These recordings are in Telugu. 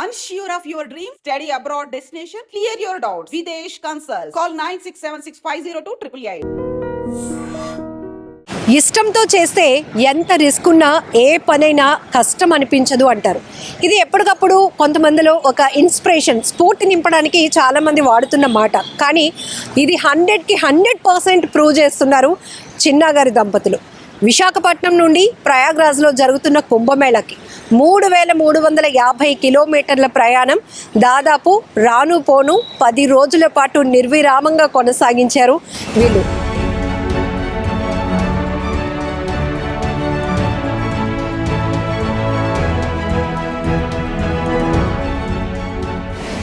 Unsure of your dream? Study abroad destination? Clear your doubts. Videsh Consult. Call 9676502888. ఇష్టంతో చేస్తే ఎంత రిస్క్ ఉన్నా ఏ పనైనా కష్టం అనిపించదు అంటారు ఇది ఎప్పటికప్పుడు కొంతమందిలో ఒక ఇన్స్పిరేషన్ స్ఫూర్తి నింపడానికి చాలామంది వాడుతున్న మాట కానీ ఇది హండ్రెడ్కి హండ్రెడ్ పర్సెంట్ ప్రూవ్ చేస్తున్నారు చిన్నాగారి దంపతులు విశాఖపట్నం నుండి ప్రయాగ్రాజ్లో జరుగుతున్న కుంభమేళకి మూడు వేల మూడు వందల యాభై కిలోమీటర్ల ప్రయాణం దాదాపు రాను పోను పది రోజుల పాటు నిర్విరామంగా కొనసాగించారు వీళ్ళు.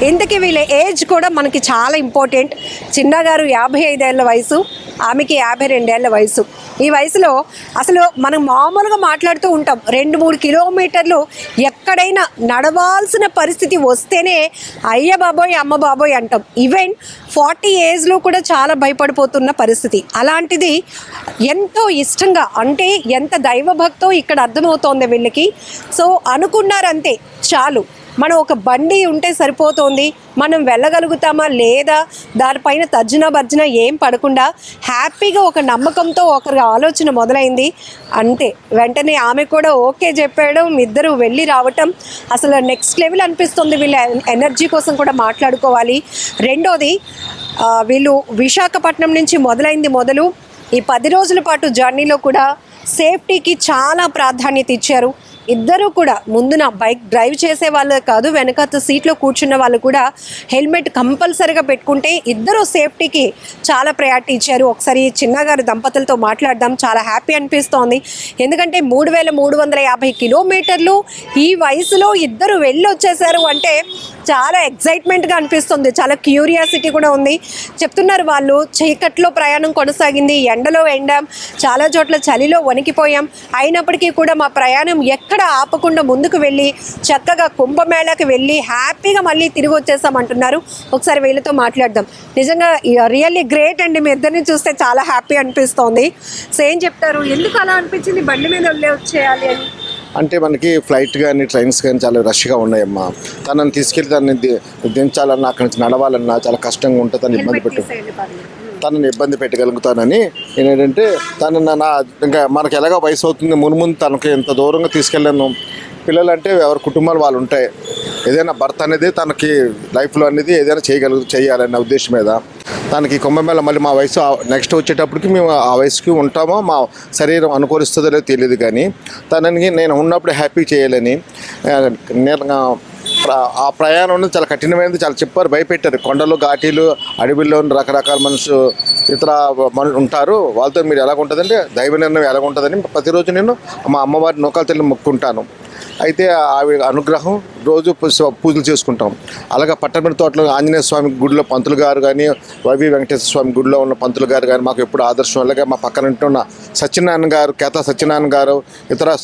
ఇంతకీ వీళ్ళ ఏజ్ కూడా మనకి చాలా ఇంపార్టెంట్. చిన్నగారు యాభై ఐదేళ్ళ వయసు ఆమెకి యాభై రెండేళ్ళ వయసు. ఈ వయసులో అసలు మనం మామూలుగా మాట్లాడుతూ ఉంటాం. రెండు మూడు కిలోమీటర్లు ఎక్కడైనా నడవాల్సిన పరిస్థితి వస్తేనే అయ్య బాబోయ్ అమ్మ బాబోయ్ అంటాం. ఈవెన్ ఫార్టీ ఏజ్లో కూడా చాలా భయపడిపోతున్న పరిస్థితి. అలాంటిది ఎంతో ఇష్టంగా అంటే ఎంత దైవభక్తో ఇక్కడ అర్థమవుతోంది వీళ్ళకి. సో అనుకున్నారంతే చాలు. మనం ఒక బండి ఉంటే సరిపోతుంది. మనం వెళ్ళగలుగుతామా లేదా? దానిపైన తర్జన భర్జన ఏం పడకుండా హ్యాపీగా ఒక నమ్మకంతో ఒకరి ఆలోచన మొదలైంది. అంతే. వెంటనే ఆమె కూడా ఓకే చెప్పడం. ఇద్దరు వెళ్ళి రావటం అసలు నెక్స్ట్ లెవెల్ అనిపిస్తుంది. వీళ్ళ ఎనర్జీ కోసం కూడా మాట్లాడుకోవాలి. రెండోది వీళ్ళు విశాఖపట్నం నుంచి మొదలైంది మొదలు. ఈ పది రోజుల పాటు జర్నీలో కూడా సేఫ్టీకి చాలా ప్రాధాన్యత ఇచ్చారు. ఇద్దరు కూడా ముందున బైక్ డ్రైవ్ చేసే వాళ్ళే కాదు వెనకాత సీట్లో కూర్చున్న వాళ్ళు కూడా హెల్మెట్ కంపల్సరీగా పెట్టుకుంటే ఇద్దరు సేఫ్టీకి చాలా ప్రయారిటీ ఇచ్చారు. ఒకసారి చిన్నగారి దంపతులతో మాట్లాడదాం. చాలా హ్యాపీ అనిపిస్తోంది. ఎందుకంటే మూడు వేల మూడు వందల యాభై కిలోమీటర్లు ఈ వయసులో ఇద్దరు వెళ్ళి వచ్చేసారు అంటే చాలా ఎగ్జైట్మెంట్గా అనిపిస్తుంది. చాలా క్యూరియాసిటీ కూడా ఉంది. చెప్తున్నారు వాళ్ళు చీకట్లో ప్రయాణం కొనసాగింది. ఎండలో ఎండాం. చాలా చోట్ల చలిలో వణికిపోయాం. అయినప్పటికీ కూడా మా ప్రయాణం ఎక్కడ ఆపకుండా ముందుకు వెళ్ళి చక్కగా కుంభమేళాకి వెళ్ళి హ్యాపీగా మళ్ళీ తిరిగి వచ్చేసామంటున్నారు ఒకసారి వీళ్ళతో మాట్లాడదాం. నిజంగా రియల్లీ గ్రేట్ అండి మీ ఇద్దరిని చూస్తే చాలా హ్యాపీ అనిపిస్తోంది. సో ఏం చెప్తారు? ఎందుకు అలా అనిపించింది? బండి మీద వెళ్ళే వచ్చేయాలి అని. అంటే మనకి ఫ్లైట్ కానీ ట్రైన్స్ కానీ చాలా రష్గా ఉన్నాయమ్మా. తనని తీసుకెళ్ళి తనని ది- దించాలన్నా అక్కడి నుంచి నడవాలన్నా చాలా కష్టంగా ఉంటుంది తను ఇబ్బంది పెట్టు. తనని ఇబ్బంది పెట్టగలుగుతానని నేను ఏంటంటే తను నా ఇంకా మనకి ఎలాగో వయసు అవుతుంది మునుముందు తనకి ఎంత దూరంగా తీసుకెళ్ళాను. పిల్లలు అంటే ఎవరి కుటుంబాలు వాళ్ళు ఉంటాయి. ఏదైనా భర్త అనేది తనకి లైఫ్లో అనేది ఏదైనా చేయగలుగు చేయాలనే ఉద్దేశం మీద. తనకి కుంభమేళ మళ్ళీ మా వయసు నెక్స్ట్ వచ్చేటప్పటికి మేము ఆ వయసుకి ఉంటామో మా శరీరం అనుకూలిస్తుందో తెలియదు కానీ తనని నేను ఉన్నప్పుడు హ్యాపీ చేయాలని ఆ, ప్రయాణం చాలా కఠినమైనది. చాలా చెప్పారు భయపెట్టారు. కొండలు ఘాటీలు అడవిలో రకరకాల మనుషులు ఇతర మనుషులు ఉంటారు. వాళ్ళతో మీరు ఎలాగ ఉంటుందంటే దైవ నిర్ణయం ఎలాగ ఉంటుందని ప్రతిరోజు నేను మా అమ్మవారి నూకాలు తెల్లి మొక్కుంటాను. అయితే ఆవిడ అనుగ్రహం రోజు పూజలు చేసుకుంటాం. అలాగే పట్టణ తోటలో ఆంజనేయ స్వామి గుడిలో పంతులు గారు కానీ వైవి వెంకటేశ్వర స్వామి గుడిలో ఉన్న పంతులు గారు కానీ మాకు ఎప్పుడు ఆదర్శం. అలాగే మా పక్కన ఉంటున్న సత్యనారాయణ గారు కేతా సత్యనారాయణ గారు ఇతర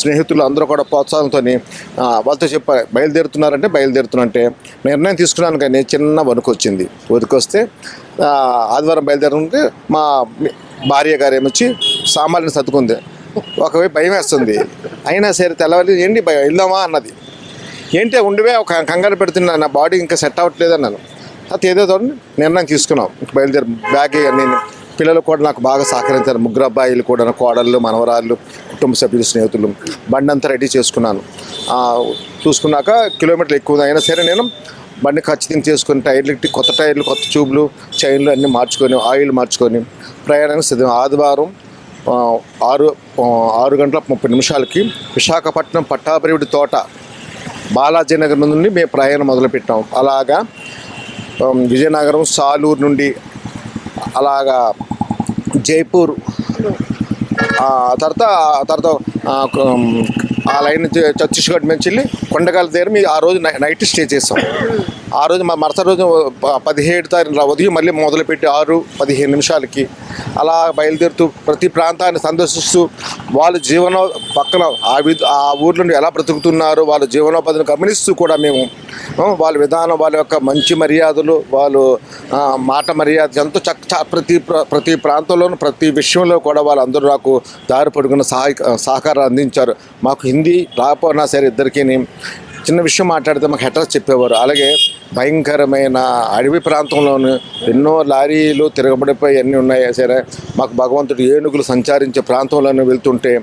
స్నేహితులు అందరూ కూడా ప్రోత్సాహంతో వాళ్ళతో చెప్పారు బయలుదేరుతున్నారంటే బయలుదేరుతున్నారంటే నిర్ణయం తీసుకున్నాను కానీ చిన్న వణుకు వచ్చింది వణుకు వస్తే ఆదివారం బయలుదేరుతుంటే మా భార్య గారు ఏమొచ్చి సామాన్యుని సర్దుకుంది. ఒకవైపు భయం వేస్తుంది. అయినా సరే తెల్లవారి ఏంటి భయం? వెళ్దామా అన్నది. ఏంటి ఉండివే ఒక కంగారు పెడుతున్నా నా బాడీ ఇంకా సెట్ అవ్వట్లేదు అన్నాను. అది ఏదో చూడండి నిర్ణయం తీసుకున్నాం. బయలుదేరి బ్యాగ్ నేను పిల్లలు కూడా నాకు బాగా సహకరించారు. ముగ్గురు అబ్బాయిలు కూడా కోడళ్ళు మనవరాళ్ళు కుటుంబ సభ్యులు స్నేహితులు బండి అంతా రెడీ చేసుకున్నాను. చూసుకున్నాక కిలోమీటర్లు ఎక్కువ అయినా సరే నేను బండి ఖచ్చితంగా చేసుకుని టైర్లు ఇట్టి కొత్త టైర్లు కొత్త ట్యూబ్లు చైన్లు అన్నీ మార్చుకొని ఆయిల్ మార్చుకొని ప్రయాణానికి సిద్ధం. ఆదివారం ఆరు ఆరు గంటల ముప్పై నిమిషాలకి విశాఖపట్నం పట్టాభివృద్ధి తోట బాలాజీ నగర్ నుండి మేము ప్రయాణం మొదలుపెట్టాం. అలాగా విజయనగరం సాలూరు నుండి అలాగా జైపూర్ తర్వాత తర్వాత ఆ, లైన్ ఛత్తీస్గఢ్ నుంచి వెళ్ళి కొండగాల దగ్గర మీ ఆ రోజు నై- నైట్ స్టే చేసాం. ఆ రోజు మా మరుసటి రోజు పదిహేడు తారీఖు ఉదయం మళ్ళీ మొదలుపెట్టి ఆరు పదిహేను నిమిషాలకి అలా బయలుదేరుతూ ప్రతి ప్రాంతాన్ని సందర్శిస్తూ వాళ్ళ జీవన పక్కన ఆ వి ఆ ఊర్లో ఎలా బ్రతుకుతున్నారు వాళ్ళ జీవనోపాధిని గమనిస్తూ కూడా మేము వాళ్ళ విధానం వాళ్ళ యొక్క మంచి మర్యాదలు వాళ్ళు మాట మర్యాద ఎంతో చక్క చ- ప్రతి ప్రతి ప్రాంతంలోనూ ప్రతి విషయంలో కూడా వాళ్ళందరూ నాకు దారి పడుకున్న సహాయ సహకారం అందించారు. మాకు హిందీ రాకపోయినా సరే ఇద్దరికీ చిన్న విషయం మాట్లాడితే మాకు హెటర్స్ చెప్పేవారు. అలాగే భయంకరమైన అడవి ప్రాంతంలోను ఎన్నో లారీలు తిరగబడిపోయి అన్నీ ఉన్నాయి. సరే మాకు భగవంతుడు ఏనుగులు సంచరించే ప్రాంతంలోనే వెళ్తుంటే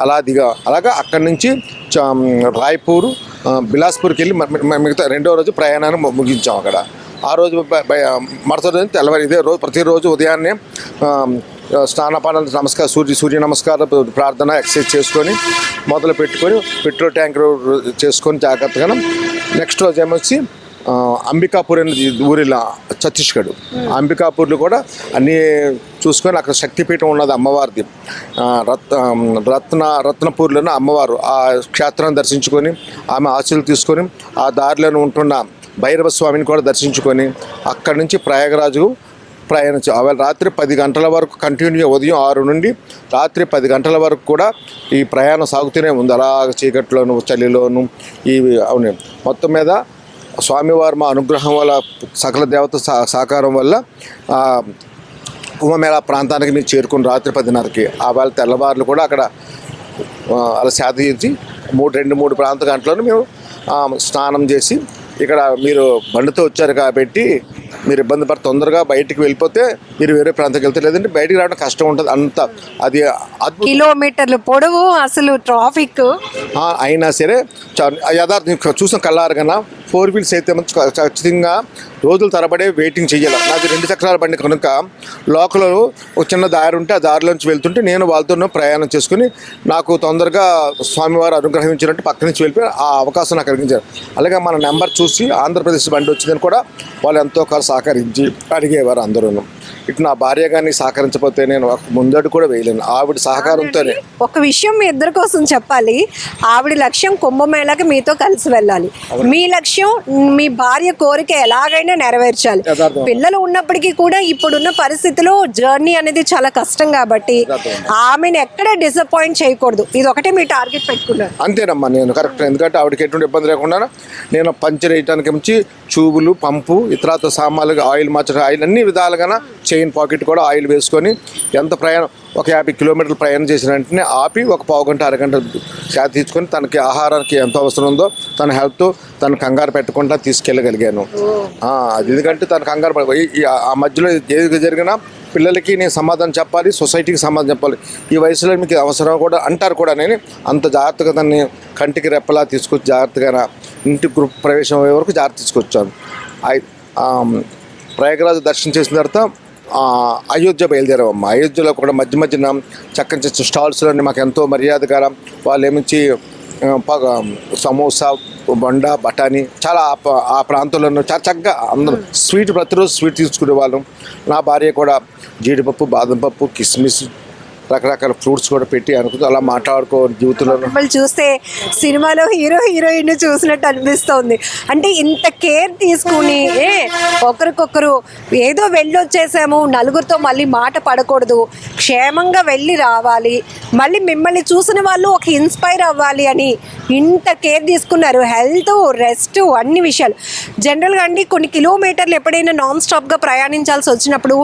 అలా దిగా. అలాగా అక్కడి నుంచి చ- రాయ్పూర్ బిలాస్పూర్కి వెళ్ళి మిగతా రెండో రోజు ప్రయాణాన్ని ముగించాం అక్కడ. ఆ రోజు మరుసటి రోజు తెల్లవారు ఇదే రోజు ప్రతిరోజు ఉదయాన్నే స్నానపానాలు స్నానపాన నమస్కార సూర్య సూర్య నమస్కార ప్రార్థన ఎక్సర్సైజ్ చేసుకొని మొదలు పెట్టుకొని పెట్రోల్ ట్యాంకర్ చేసుకొని జాగ్రత్తగా నెక్స్ట్ రోజు ఏమొచ్చి అంబికాపూర్ అనేది ఊరిలో ఛత్తీస్గఢ్. అంబికాపూర్లో కూడా అన్నీ చూసుకొని అక్కడ శక్తిపీఠం ఉన్నది అమ్మవారిది. రత్ రత్న రత్నపూర్లోనే అమ్మవారు ఆ క్షేత్రాన్ని దర్శించుకొని ఆమె ఆశలు తీసుకొని ఆ దారిలోనే ఉంటున్న భైరవ స్వామిని కూడా దర్శించుకొని అక్కడి నుంచి ప్రయాగరాజు ప్రయాణించు ఆవేళ రాత్రి పది గంటల వరకు కంటిన్యూ ఉదయం ఆరు నుండి రాత్రి పది గంటల వరకు కూడా ఈ ప్రయాణం సాగుతూనే ఉంది. అలాగ చీకట్లోను చలిలోను ఈ అవును. మొత్తం మీద స్వామివారి మా అనుగ్రహం వల్ల సకల దేవత సహ- సహకారం వల్ల ఆ, కుంభమేళా ప్రాంతానికి మేము చేరుకుని రాత్రి పదిన్నరకి ఆ వాళ్ళ తెల్లవారులు కూడా అక్కడ అలా సేద చేసి మూడు రెండు మూడు ప్రాంత గంటలను మేము స్నానం చేసి ఇక్కడ మీరు బండితో వచ్చారు కాబట్టి మీరు ఇబ్బంది పడి తొందరగా బయటికి వెళ్ళిపోతే మీరు వేరే ప్రాంతానికి వెళ్తే లేదంటే బయటికి రావడం కష్టం ఉంటుంది. అంత అది కిలోమీటర్లు పొడవు అసలు ట్రాఫిక్ అయినా సరే యథార్థం చూసిన కన్నా ఫోర్ వీల్స్ అయితే ఖచ్చితంగా రోజుల తరబడే వెయిటింగ్ చేయాలి. నాది రెండు చక్రాల బండి కనుక లోకల్ ఒక చిన్న దారి ఉంటే ఆ దారిలోంచి వెళ్తుంటే నేను వాళ్ళతో ప్రయాణం చేసుకుని నాకు తొందరగా స్వామివారు అనుగ్రహించినట్టు పక్క నుంచి వెళ్ళిపోయి ఆ అవకాశం నాకు కలిగించారు. అలాగే మన నెంబర్ చూసి ఆంధ్రప్రదేశ్ బండి వచ్చిందని కూడా వాళ్ళు ఎంతో కాలం సహకరించి అడిగేవారు అందరూ ఇటు నా భార్య కానీ సహకరించకపోతే నేను ముందడు కూడా వేయలేను. ఆవిడ సహకారంతోనే. ఒక విషయం మీ ఇద్దరి కోసం చెప్పాలి. ఆవిడ లక్ష్యం కుంభమేళాకి మీతో కలిసి వెళ్ళాలి. మీ లక్ష్యం మీ భార్య కోరిక ఎలాగైనా నెరవేర్చాలి. యథార్థం. పిల్లలు ఉన్నప్పటికీ కూడా ఇప్పుడున్న పరిస్థితిలో జర్నీ అనేది చాలా కష్టం కాబట్టి ఆమెను ఎక్కడ డిసప్పాయింట్ చేయకూడదు. ఇది ఒకటే మీ టార్గెట్ పెట్టుకున్నారు. అంతేనమ్మా నేను కరెక్ట్. ఎందుకంటే ఆవిడకి ఎటువంటి ఇబ్బంది లేకుండా నేను పంచర్ వేయటానికి మించి ట్యూబులు పంపు ఇతరాత సామాన్లు ఆయిల్ మార్చడం ఆయిల్ అన్ని విధాలుగా చైన్ పాకెట్ కూడా ఆయిల్ వేసుకొని ఎంత ప్రయాణం ఒక యాభై కిలోమీటర్లు ప్రయాణం చేసిన వెంటనే ఆపి ఒక పావు గంట అరగంట శాత తీసుకొని తనకి ఆహారానికి ఎంత అవసరం ఉందో తన హెల్త్ తన కంగారు పెట్టకుండా తీసుకెళ్ళగలిగాను. అది ఎందుకంటే తన కంగారు ఆ మధ్యలో ఏది జరిగినా పిల్లలకి నేను సమాధానం చెప్పాలి సొసైటీకి సమాధానం చెప్పాలి. ఈ వయసులో మీకు అవసరం కూడా అంటారు కూడా నేను అంత జాగ్రత్తగా దాన్ని కంటికి రెప్పలా తీసుకొచ్చి జాగ్రత్తగా ఇంటి గ్రూప్ ప్రవేశం అయ్యే వరకు జాగ్రత్త తీసుకొచ్చాను. ప్రయాగరాజు దర్శనం చేసిన తర్వాత అయోధ్య బయలుదేరామమ్మ. అయోధ్యలో కూడా మధ్య మధ్యన చక్కని చక్కని స్టాల్స్లోని మాకు ఎంతో మర్యాదకరం. వాళ్ళు ఏమించి సమోసా బొండ బఠానీ చాలా ఆ ప- ఆ ప్రాంతంలో చాలా చక్కగా అందరూ స్వీట్ ప్రతిరోజు స్వీట్ తీసుకునే వాళ్ళం నా భార్య కూడా జీడిపప్పు బాదం పప్పు కిస్మిస్ రకరకాల ఫ్రూట్స్ కూడా పెట్టి అనుకుంటూ అలా మాట్లాడుకో జీవితంలో మిమ్మల్ని చూస్తే సినిమాలో హీరో హీరోయిన్ చూసినట్టు అనిపిస్తోంది. అంటే ఇంత కేర్ తీసుకుని ఏ ఒకరికొకరు ఏదో వెళ్ళొచ్చేసాము నలుగురితో మళ్ళీ మాట పడకూడదు క్షేమంగా వెళ్ళి రావాలి మళ్ళీ మిమ్మల్ని చూసిన వాళ్ళు ఒక ఇన్స్పైర్ అవ్వాలి అని ఇంత కేర్ తీసుకున్నారు. హెల్త్ రెస్ట్ అన్ని విషయాలు. జనరల్గా అండి కొన్ని కిలోమీటర్లు ఎప్పుడైనా నాన్ స్టాప్గా ప్రయాణించాల్సి వచ్చినప్పుడు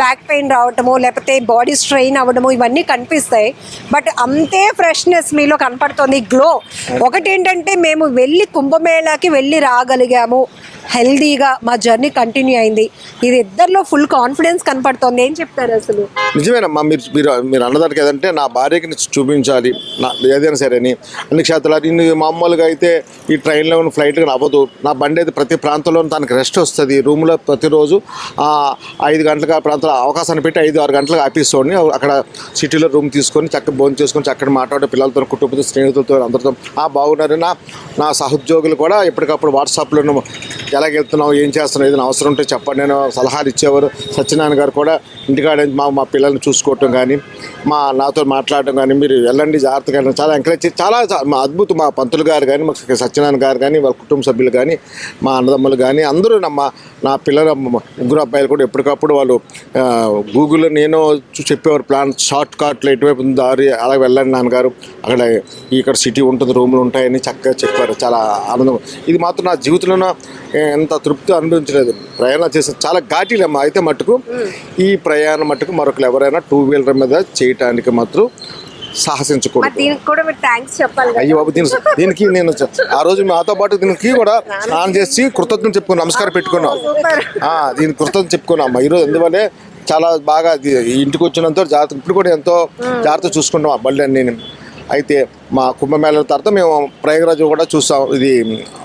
బ్యాక్ పెయిన్ రావటము లేకపోతే బాడీ స్ట్రెయిన్ అవ్వడము ఇవన్నీ కనిపిస్తాయి. బట్ అంతే ఫ్రెష్నెస్ మీలో కనపడుతుంది. గ్లో. ఒకటి ఏంటంటే మేము వెళ్ళి కుంభమేళాకి వెళ్ళి రాగలిగాము. హెల్దీగా మా జర్నీ కంటిన్యూ అయింది. ఇది ఇద్దరిలో ఫుల్ కాన్ఫిడెన్స్ కనపడుతుంది. ఏం చెప్తారు అసలు? నిజమేనమ్మా మీరు మీరు మీరు అన్నదానికి ఏదంటే నా భార్యకి చూపించాలి. నా ఏదైనా సరే అని. అన్ని క్షేత్రాలు ఇన్ని మామూలుగా అయితే ఈ ట్రైన్లో ఉన్న అవ్వదు. నా బండి అయితే ప్రతి ప్రాంతంలో తనకు రెస్ట్ వస్తుంది. రూమ్లో ప్రతిరోజు ఐదు గంటలకు ఆ ప్రాంతంలో అవకాశాన్ని పెట్టి ఐదు ఆరు గంటలకు ఆపిస్తోని అక్కడ సిటీలో రూమ్ తీసుకొని చక్కగా భోజనం చేసుకొని చక్కగా మాట్లాడే పిల్లలతో కుటుంబంతో స్నేహితులతో అందరితో ఆ బాగున్నారు నా నా సహోద్యోగులు కూడా ఎప్పటికప్పుడు వాట్సాప్లో ఎలాగ వెళ్తున్నావు ఏం చేస్తున్నావు ఏదైనా అవసరం ఉంటే చెప్పండి. నేను సలహాలు ఇచ్చేవారు సత్యనారాయణ గారు కూడా ఇంటికాడ మా మా పిల్లల్ని చూసుకోవటం కానీ మా నాతో మాట్లాడటం కానీ మీరు వెళ్ళండి జాగ్రత్తగా చాలా ఎంకరేజ్ చేసి చాలా మా అద్భుతం మా పంతులు గారు కానీ మా సత్యనారాయణ గారు కానీ వాళ్ళ కుటుంబ సభ్యులు కానీ మా అన్నదమ్ములు కానీ అందరూ నా మా నా పిల్లల ముగ్గురు అబ్బాయిలు కూడా ఎప్పటికప్పుడు వాళ్ళు గూగుల్లో నేను చూ- చెప్పేవారు ప్లాన్ షార్ట్ కట్లు ఎటువైపు ఉంది దారి అలా వెళ్ళండి నాన్నగారు. అక్కడ ఇక్కడ సిటీ ఉంటుంది రూములు ఉంటాయని చక్కగా చెప్పారు. చాలా ఆనందం. ఇది మాత్రం నా జీవితంలో ఎంత తృప్తి అనుభవించలేదు ప్రయాణం చేసిన చాలా ఘాటీలమ్మా అయితే మట్టుకు. ఈ ప్రయాణం మట్టుకు మరొకరు ఎవరైనా టూ వీలర్ మీద చేయటానికి మాత్రం సాహసించకూడదు. దీనికి కూడా మీరు థ్యాంక్స్ చెప్పాలి కదా. అయ్యో బాబు దీని దీనికి నేను ఆ రోజు మాతో పాటు దీనికి కూడా స్నానం చేసి కృతజ్ఞత చెప్పుకున్నాం నమస్కారం పెట్టుకున్నాం. ఆ, దీనికి కృతజ్ఞత చెప్పుకున్నాం ఈరోజు ఎందువల్లే చాలా బాగా ఇంటికి వచ్చినంత జాగ్రత్త ఇప్పుడు కూడా ఎంతో జాగ్రత్త చూసుకుంటాం ఆ బళ్ళు అన్ని అయితే మా కుంభమేళ తర్వాత మేము ప్రయాగరాజు కూడా చూసాం ఇది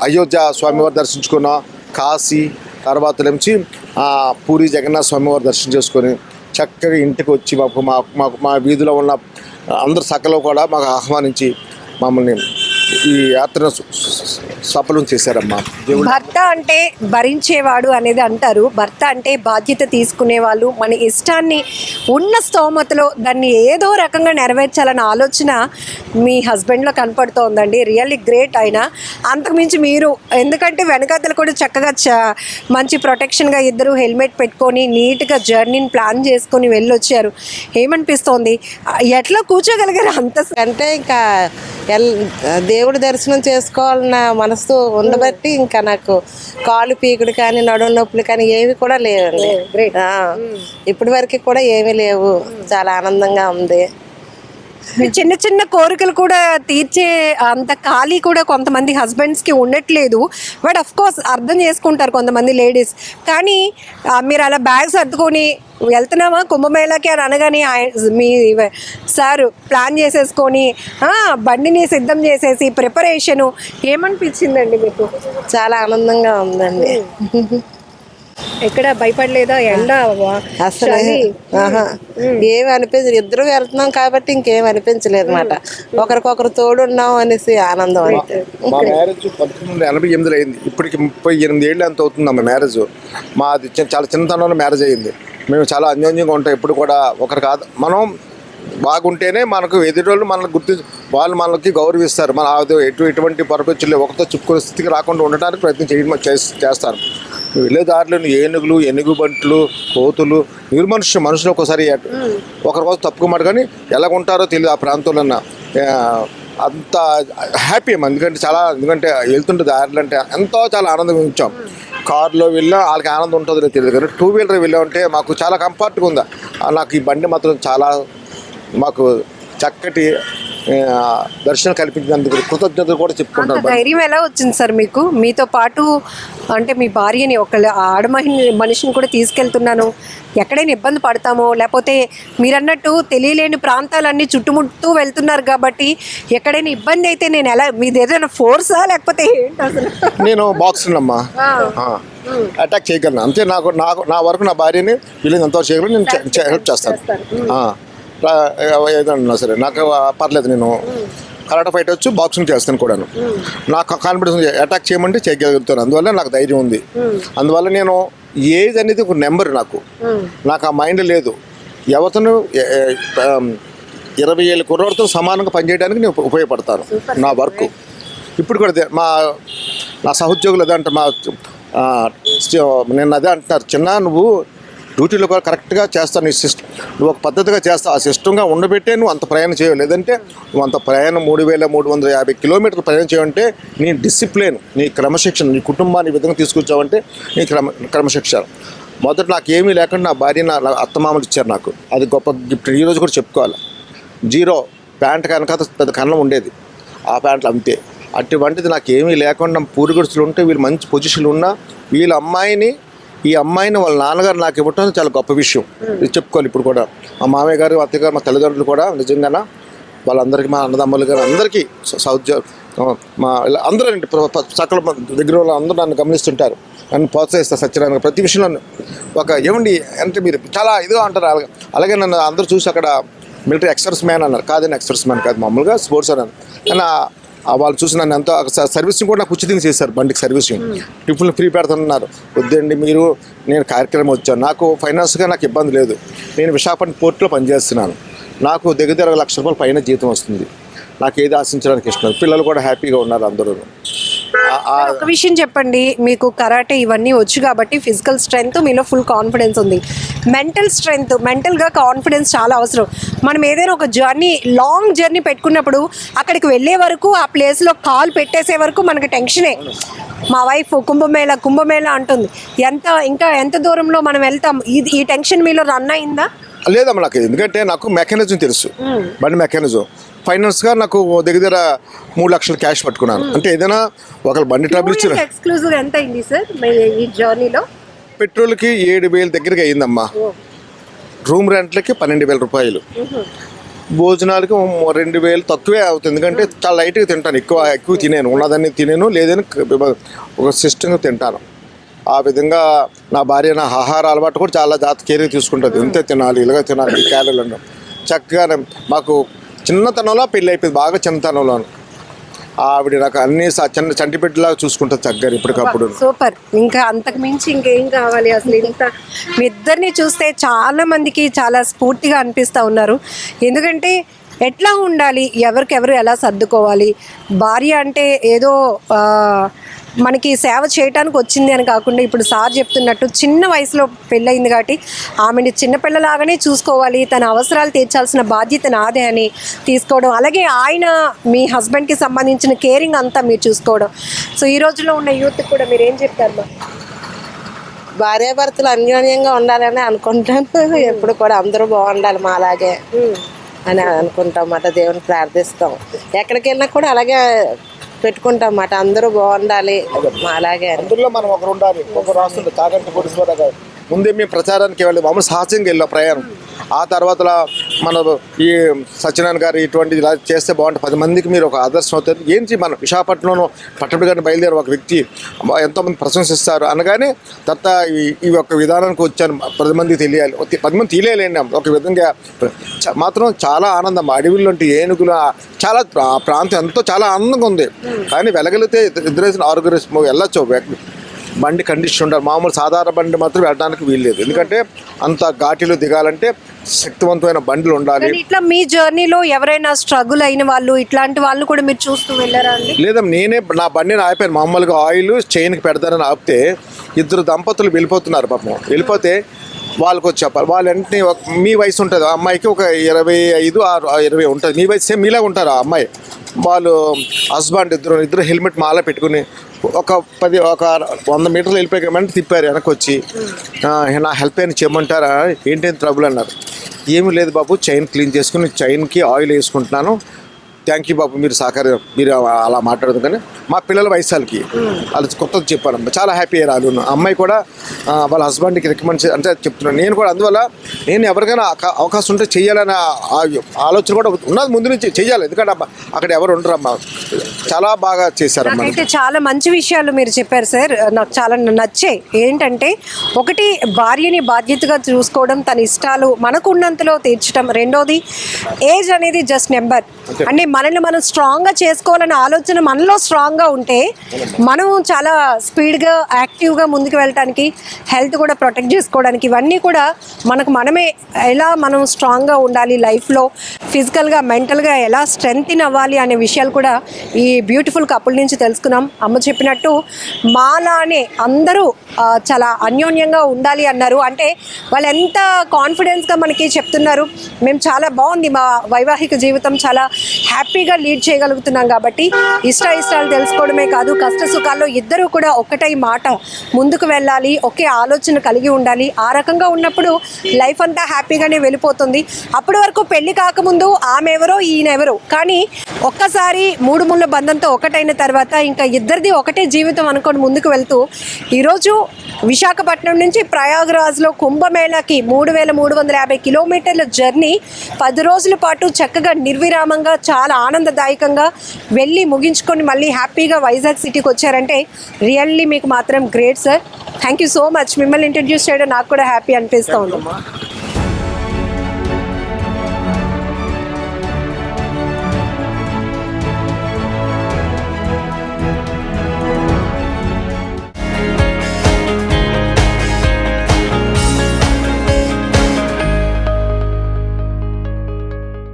అయోధ్య స్వామివారి దర్శించుకున్నాం కాశీ తర్వాత నుంచి ఆ, పూరి జగన్నాథ స్వామివారి దర్శనం చేసుకొని చక్కగా ఇంటికి వచ్చి మాకు మా మాకు మా వీధిలో ఉన్న అందరు సకలో కూడా మాకు ఆహ్వానించి మమ్మల్ని ఈ యాత్ర సఫలం చేశారమ్మా. భర్త అంటే భరించేవాడు అనేది అంటారు. భర్త అంటే బాధ్యత తీసుకునే వాళ్ళు. మన ఇష్టాన్ని ఉన్న స్తోమతలో దాన్ని ఏదో రకంగా నెరవేర్చాలన్న ఆలోచన మీ హస్బెండ్లో కనపడుతోందండి. రియల్లీ గ్రేట్ ఆయన. అంతకుమించి మీరు ఎందుకంటే వెనకాతలు కూడా చక్కగా చ మంచి ప్రొటెక్షన్గా ఇద్దరు హెల్మెట్ పెట్టుకొని నీట్గా జర్నీని ప్లాన్ చేసుకొని వెళ్ళొచ్చారు. ఏమనిపిస్తోంది? ఎట్లా కూర్చోగలిగారు అంత అంటే ఇంకా ఎల్ దేవుడి దర్శనం చేసుకోవాలన్న మనసు ఉండబట్టి ఇంకా నాకు కాలు పీకుడు కానీ నడుము నొప్పులు కానీ ఏవి కూడా లేవండి. ఆ, ఇప్పటి వరకు కూడా ఏమీ లేవు. చాలా ఆనందంగా ఉంది. చిన్న చిన్న కోరికలు కూడా తీర్చే అంత ఖాళీ కూడా కొంతమంది హస్బెండ్స్కి ఉండట్లేదు. బట్ అఫ్ కోర్స్ అర్థం చేసుకుంటారు కొంతమంది లేడీస్ కానీ మీరు అలా బ్యాగ్స్ సర్దుకొని వెళ్తున్నామా కుంభమేళాకి అని అనగానే మీ సార్ ప్లాన్ చేసేసుకొని ఆ, బండిని సిద్ధం చేసేసి ప్రిపరేషను ఏమనిపించిందండి మీకు? చాలా ఆనందంగా ఉందండి. ఎక్కడ భయపడలేదా? ఎండ అసలు. ఏమి అనిపించలేదు. ఇద్దరు వెళ్తున్నాం కాబట్టి ఇంకేం అనిపించలేదు అనమాట ఒకరికొకరు తోడున్నాం అనేసి ఆనందం అంతే మా మ్యారేజ్ పంతొమ్మిది వందల ఎనభై ఎనిమిదిలో అయింది. ఇప్పటికి ముప్పై ఎనిమిది ఏళ్ళు ఎంత అవుతుంది అమ్మ మ్యారేజ్? మాది చాలా చిన్నతనంలో మ్యారేజ్ అయ్యింది మేము చాలా అన్యోన్యంగా ఉంటాం ఎప్పుడు కూడా ఒకరు కాదు. మనం బాగుంటేనే మనకు ఎదురోళ్ళు మనల్ని గుర్తి వాళ్ళు మనకి గౌరవిస్తారు. మన ఎటు ఎటువంటి పొరపచ్చులు ఒకరితో చెప్పుకునే స్థితికి రాకుండా ఉండడానికి ప్రయత్నం చేయడం చేస్తారు. వెళ్ళే దారిలో ఏనుగులు ఎనుగుబంట్లు కోతులు నిర్మనుష్య మనుషులు ఒకసారి ఒకరికోసం ఒకరి తప్పుకోమాట కానీ ఎలా ఉంటారో తెలియదు ఆ ప్రాంతంలో అంత హ్యాపీ ఎందుకంటే చాలా ఎందుకంటే వెళ్తుంటే దారిలో అంటే ఎంతో చాలా ఆనందం ఇచ్చాం. కార్లో వెళ్ళినా వాళ్ళకి ఆనందం ఉంటుందో తెలియదు. కానీ టూ వీలర్ వెళ్ళామంటే మాకు చాలా కంఫర్ట్గా ఉందా? నాకు ఈ బండి మాత్రం చాలా మాకు చక్కటి దర్శనం కల్పించినందుకు కృతజ్ఞతలు కూడా బండి. ధైర్యం ఎలా వచ్చింది సార్ మీకు? మీతో పాటు అంటే మీ భార్యని ఒక ఆడమహి మనిషిని కూడా తీసుకెళ్తున్నాను. ఎక్కడైనా ఇబ్బంది పడతామో లేకపోతే మీరన్నట్టు తెలియలేని ప్రాంతాలన్నీ చుట్టుముట్టూ వెళ్తున్నారు కాబట్టి ఎక్కడైనా ఇబ్బంది అయితే నేను ఎలా మీది ఏదైనా ఫోర్సా లేకపోతే ఏంటి అసలు? నేను బాక్సింగ్ అమ్మా అటాక్ చేయగలను. అంతే నాకు నాకు నా వరకు నా భార్యని వీళ్ళని ఎంతవరకు చేయగలను నేను హెల్ప్ చేస్తాను. ఏదన్నా సరే నాకు పర్లేదు నేను. కరాటే ఫైట్ వచ్చు బాక్సింగ్ చేస్తాను కూడాను. నాకు కాన్ఫిడెన్స్ అటాక్ చేయమంటే చేయగలుగుతాను. అందువల్ల నాకు ధైర్యం ఉంది. అందువల్ల నేను ఏజ్ అనేది ఒక నెంబర్ నాకు. నాకు ఆ మైండ్ లేదు. ఎవతను ఇరవై ఏళ్ళ కుర్రవాడితో సమానంగా పనిచేయడానికి నేను ఉప- ఉపయోగపడతాను నా వర్క్ ఇప్పుడు కూడా మా నా సహోద్యోగులు అదే అంటారు మా నేను అదే అంటున్నారు చిన్న నువ్వు డ్యూటీలో కూడా కరెక్ట్గా చేస్తా నీ సిస్టమ్ నువ్వు ఒక పద్ధతిగా చేస్తావు ఆ సిస్టంగా ఉండబెట్టే నువ్వు అంత ప్రయాణం చేయవు. లేదంటే నువ్వు అంత ప్రయాణం మూడు వేల మూడు వందల యాభై కిలోమీటర్లు ప్రయాణం చేయాలంటే నీ డిసిప్లిన్ నీ క్రమశిక్షణ నీ కుటుంబాన్ని విధంగా తీసుకొచ్చావంటే నీ క్రమ క్రమశిక్షణ. మొదట నాకు ఏమీ లేకుండా నా భార్య నా నా అత్తమామలు ఇచ్చారు నాకు. అది గొప్ప గిఫ్ట్. ఈ రోజు కూడా చెప్పుకోవాలి. జీరో ప్యాంట్ కనుక పెద్ద కన్నం ఉండేది. ఆ ప్యాంట్లు అంతే. అటువంటిది నాకు ఏమీ లేకుండా పూరిగుడుసులు ఉంటే వీళ్ళు మంచి పొజిషన్లు ఉన్నా వీళ్ళ అమ్మాయిని ఈ అమ్మాయిని వాళ్ళ నాన్నగారు నాకు ఇవ్వటం చాలా గొప్ప విషయం. ఇది చెప్పుకోవాలి ఇప్పుడు కూడా. మా మామయ్య గారు అత్తయ్య గారు మా తల్లిదండ్రులు కూడా నిజంగాన? వాళ్ళందరికీ మా అన్నదమ్ములు గారు అందరికీ స- సౌద్య మా ఇలా అందరూ అండి సకల దగ్గర వాళ్ళు అందరూ నన్ను గమనిస్తుంటారు. నన్ను ప్రోత్సహిస్తారు సత్యనారాయణ ప్రతి విషయంలో ఒక ఏమండి అంటే మీరు చాలా ఇదిగా అంటారు అలాగే అలాగే నన్ను అందరూ చూసి అక్కడ మిలిటరీ ఎక్స్పర్ట్స్ మ్యాన్ అన్నారు. కాదని ఎక్స్పర్ట్స్ మ్యాన్ కాదు మామూలుగా స్పోర్ట్స్ అన్నారు. కానీ వాళ్ళు చూసి నన్ను ఎంతో సర్వీసింగ్ కూడా నాకు ఉచితంగా చేశారు బండికి సర్వీసింగ్ టిఫిన్ ఫ్రీ పెడుతున్నారు వద్దండి మీరు నేను కార్యక్రమం వచ్చాను. నాకు ఫైనాన్స్గా నాకు ఇబ్బంది లేదు. నేను విశాఖపట్నం పోర్ట్లో పనిచేస్తున్నాను. నాకు దగ్గర దగ్గర లక్ష రూపాయల పైన జీతం వస్తుంది. నాకు ఏది ఆశించడానికి ఇష్టం. పిల్లలు కూడా హ్యాపీగా ఉన్నారు అందరూ ఒక విషయం చెప్పండి. మీకు కరాటే ఇవన్నీ వచ్చు కాబట్టి ఫిజికల్ స్ట్రెంగ్త్ మీలో ఫుల్ కాన్ఫిడెన్స్ ఉంది. మెంటల్ స్ట్రెంగ్త్ మెంటల్గా కాన్ఫిడెన్స్ చాలా అవసరం. మనం ఏదైనా ఒక జర్నీ లాంగ్ జర్నీ పెట్టుకున్నప్పుడు అక్కడికి వెళ్ళే వరకు ఆ ప్లేస్లో కాల్ పెట్టేసే వరకు మనకి టెన్షనే. మా వైఫ్ కుంభమేళ కుంభమేళ అంటుంది. ఎంత ఇంకా ఎంత దూరంలో మనం వెళ్తాం? ఇది ఈ టెన్షన్ మీలో రన్ అయిందా? లేదమ్మా నాకు ఎందుకంటే నాకు మెకానిజం తెలుసు. బండి మెకానిజం. ఫైనాన్స్గా నాకు దగ్గర దగ్గర మూడు లక్షలు క్యాష్ పట్టుకున్నాను. అంటే ఏదైనా ఒకళ్ళు బండి ట్రబుల్ ఇచ్చిన ఎక్స్క్లూజివ్ ఎంత అయింది సార్ ఈ జర్నీలో పెట్రోల్కి ఏడు వేలు దగ్గరగా అయిందమ్మా. రూమ్ రెంట్లకి పన్నెండు వేల రూపాయలు. భోజనాలకి రెండు వేలు తక్కువే అవుతుంది. ఎందుకంటే చాలా లైట్గా తింటాను. ఎక్కువ ఎక్కువ తినేను. ఉన్నదాన్ని తినేను లేదని ఒక సిస్టంగా తింటాను. ఆ విధంగా నా భార్య నా ఆహార అలవాటు కూడా చాలా కేర్ తీసుకుంటుంది. ఇంతే తినాలి ఇలాగ తినాలి ఈ క్యాలరీలను చక్కగా మాకు చిన్నతనంలో పెళ్ళి అయిపోయింది. బాగా చిన్నతనంలో ఆవిడ నాకు అన్ని చిన్న చంటి బిడ్డలాగా చూసుకుంటుంది చక్కగా ఇప్పటికప్పుడు. సూపర్ ఇంకా అంతకు మించి ఇంకేం కావాలి అసలు? ఇంత మీ ఇద్దరిని చూస్తే చాలా మందికి చాలా స్ఫూర్తిగా అనిపిస్తూ ఉన్నారు. ఎందుకంటే ఎట్లా ఉండాలి? ఎవరికెవరు ఎలా సర్దుకోవాలి? భార్య అంటే ఏదో మనకి సేవ చేయటానికి వచ్చింది అని కాకుండా ఇప్పుడు సార్ చెప్తున్నట్టు చిన్న వయసులో పెళ్ళయింది కాబట్టి ఆమెని చిన్నపిల్లలాగానే చూసుకోవాలి తన అవసరాలు తీర్చాల్సిన బాధ్యత నాదే అని తీసుకోవడం అలాగే ఆయన మీ హస్బెండ్కి సంబంధించిన కేరింగ్ అంతా మీరు చూసుకోవడం. సో ఈ రోజులో ఉన్న యూత్ కూడా మీరు ఏం చెప్తారు మా? భార్యాభర్తలు అన్యోన్యంగా ఉండాలని అనుకుంటాను. ఎప్పుడు కూడా అందరూ బాగుండాలి మా అలాగే అని అనుకుంటాం అన్నమాట దేవుని ప్రార్థిస్తాం. ఎక్కడికి వెళ్ళినా కూడా అలాగే పెట్టుకుంటాం అన్నమాట. అందరూ బాగుండాలి. అలాగే అందులో మనం ఒకరు ఉండాలి. ఒకరు రాస్తుండే తాగంటి కాదు ముందే మేము ప్రచారానికి వెళ్ళి మామూలు సాహసంగా వెళ్ళాం ప్రయాణం. ఆ తర్వాత మన ఈ సత్యనారాయణ గారు ఇటువంటి ఇలా చేస్తే బాగుంటుంది. పది మందికి మీరు ఒక ఆదర్శం అవుతారు. ఏంటి మన విశాఖపట్నంలో పట్టణ గారిని బయలుదేరి ఒక వ్యక్తి ఎంతోమంది ప్రశంసిస్తారు అనగానే తర్వాత ఈ యొక్క విధానానికి వచ్చాను. పది మందికి తెలియాలి. ఒక పది మంది తెలియలేండి. ఒక విధంగా మాత్రం చాలా ఆనందం. అడవిలో ఏనుగులు చాలా ప్రాంతం ఎంతో చాలా ఆనందంగా ఉంది. కానీ వెళ్ళగలిగితే ఇద్దరు ఆరుగురు వెళ్ళొచ్చు. బండి కండిషన్ ఉండాలి. మామూలు సాధారణ బండి మాత్రం వెళ్ళడానికి వీల్లేదు. ఎందుకంటే అంత ఘాటిలో దిగాలంటే శక్తివంతమైన బండ్లు ఉండాలి. ఇట్లా మీ జర్నీలో ఎవరైనా స్ట్రగుల్ అయిన వాళ్ళు ఇట్లాంటి వాళ్ళు కూడా మీరు చూస్తూ వెళ్ళారా లేదా నేనే నా బండిని ఆపాను మామూలుగా ఆయిల్ చైన్కి పెడతానని ఆపితే ఇద్దరు దంపతులు వెళ్ళిపోతున్నారు పాపం. వెళ్ళిపోతే వాళ్ళకి వచ్చి చెప్పాలి. వాళ్ళ వెంటనే మీ వయసు ఉంటుంది. ఆ అమ్మాయికి ఒక ఇరవై ఐదు ఆరు ఇరవై ఉంటుంది. మీ వయసు సేమ్ మీలా ఉంటారు ఆ అమ్మాయి. వాళ్ళు హస్బెండ్ ఇద్దరు ఇద్దరు హెల్మెట్ మాల పెట్టుకుని ఒక పది ఒక వంద మీటర్లు వెళ్ళిపోయామంటే తిప్పారు వెనక్కి వచ్చి నా హెల్ప్ అయిన చేయమంటారా ఏంటి ట్రబుల్ అన్నారు. ఏమీ లేదు బాబు చైన్ క్లీన్ చేసుకుని చైన్కి ఆయిల్ వేసుకుంటున్నాను. థ్యాంక్ యూ బాబు మీరు సహకారం మీరు అలా మాట్లాడదు కానీ మా పిల్లల వయసాలకి వాళ్ళు కొత్తది చెప్పాను చాలా హ్యాపీ అయ్యారు అమ్మాయి కూడా వాళ్ళ హస్బెండ్కి రికమెండ్ చే అంటే చెప్తున్నాను. నేను కూడా అందువల్ల నేను ఎవరికైనా అవకాశం ఉంటే చెయ్యాలనే ఆ- ఆలోచన కూడా ఉన్నది ముందు నుంచి చెయ్యాలి ఎందుకంటే అక్కడ ఎవరు ఉండరమ్మా. చాలా బాగా చేశారమ్మా నాకైతే చాలా మంచి విషయాలు మీరు చెప్పారు సార్. నాకు చాలా నచ్చాయి. ఏంటంటే ఒకటి భార్యని బాధ్యతగా చూసుకోవడం తన ఇష్టాలు మనకు ఉన్నంతలో తీర్చడం రెండోది ఏజ్ అనేది జస్ట్ నెంబర్. అంటే మనల్ని మనం స్ట్రాంగ్గా చేసుకోవాలనే ఆలోచన మనలో స్ట్రాంగ్గా ఉంటే మనం చాలా స్పీడ్గా యాక్టివ్గా ముందుకు వెళ్ళటానికి హెల్త్ కూడా ప్రొటెక్ట్ చేసుకోవడానికి ఇవన్నీ కూడా మనకు మనమే ఎలా మనం స్ట్రాంగ్గా ఉండాలి లైఫ్లో ఫిజికల్గా మెంటల్గా ఎలా స్ట్రెంగ్త్ అవ్వాలి అనే విషయాలు కూడా ఈ బ్యూటిఫుల్ కపుల్ నుంచి తెలుసుకున్నాం. అమ్మ చెప్పినట్టు మాలానే అందరూ చాలా అన్యోన్యంగా ఉండాలి అన్నారు. అంటే వాళ్ళు ఎంత కాన్ఫిడెన్స్గా మనకి చెప్తున్నారు. మేము చాలా బాగుంది మా వైవాహిక జీవితం చాలా హ్యాపీగా లీడ్ చేయగలుగుతున్నాం కాబట్టి ఇష్ట ఇష్టాలు తెలుసుకోవడమే కాదు కష్ట సుఖాల్లో ఇద్దరూ కూడా ఒకటై మాట ముందుకు వెళ్ళాలి ఒకే ఆలోచన కలిగి ఉండాలి. ఆ రకంగా ఉన్నప్పుడు లైఫ్ అంతా హ్యాపీగానే వెళ్ళిపోతుంది. అప్పటి వరకు పెళ్ళి కాకముందు ఆమె ఎవరో ఈయన ఎవరో కానీ ఒక్కసారి మూడు ముళ్ళ బంధంతో ఒకటైన తర్వాత ఇంకా ఇద్దరిది ఒకటే జీవితం అనుకొని ముందుకు వెళ్తూ ఈరోజు విశాఖపట్నం నుంచి ప్రయాగ్రాజ్లో కుంభమేళాకి మూడు వేల మూడు వందల యాభై కిలోమీటర్ల జర్నీ పది రోజుల పాటు చక్కగా నిర్విరామంగా చాలా చాలా ఆనందదాయకంగా వెళ్ళి ముగించుకొని మళ్ళీ హ్యాపీగా వైజాగ్ సిటీకి వచ్చారంటే రియల్లీ మీకు మాత్రం great sir thank you so much మిమ్మల్ని ఇంట్రడ్యూస్ చేయడం నాకు కూడా హ్యాపీ అనిపిస్తూ ఉంది.